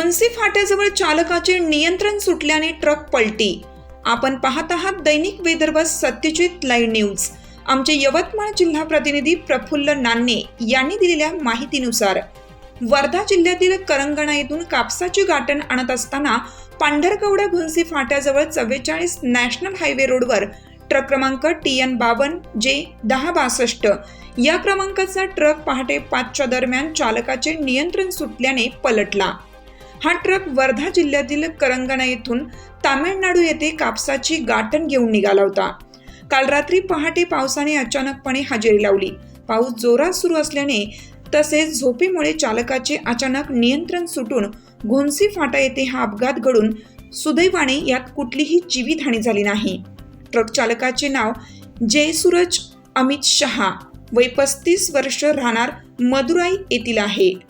घुनसी फाट्याजवळ चालकाचे नियंत्रण सुटल्याने ट्रक पलटी. आपण पाहत आहात दैनिक विदर्भ सत्यजित लाईव्ह न्यूज. आमचे यवतमाळ जिल्हा प्रतिनिधी प्रफुल्ल नान्ने यांनी दिलेल्या माहितीनुसार वर्धा जिल्ह्यातील करंगणा येथून कापसाची गाठण आणत असताना पांढरकवडा घुनसी फाट्याजवळ चव्वेचाळीस नॅशनल हायवे रोडवर ट्रक क्रमांक टी एन बावन जे दहा बासष्ट या क्रमांकाचा ट्रक पहाटे पाचच्या दरम्यान चालकाचे नियंत्रण सुटल्याने पलटला. हा ट्रक वर्धा जिल्ह्यातील करंगणा येथून तामिळनाडू येथे कापसाची गाठण घेऊन निघाला होता. काल रात्री पहाटे पावसाने अचानकपणे हजेरी लावली. पाऊस जोरात सुरू असल्याने तसेच झोपेमुळे चालकाचे अचानक नियंत्रण सुटून घोनसी फाटा येथे हा अपघात घडून सुदैवाने यात कुठलीही जीवितहानी झाली नाही. ट्रक चालकाचे नाव जयसूरज अमित शहा वय पस्तीस वर्ष राहणार मदुराई येथील आहे.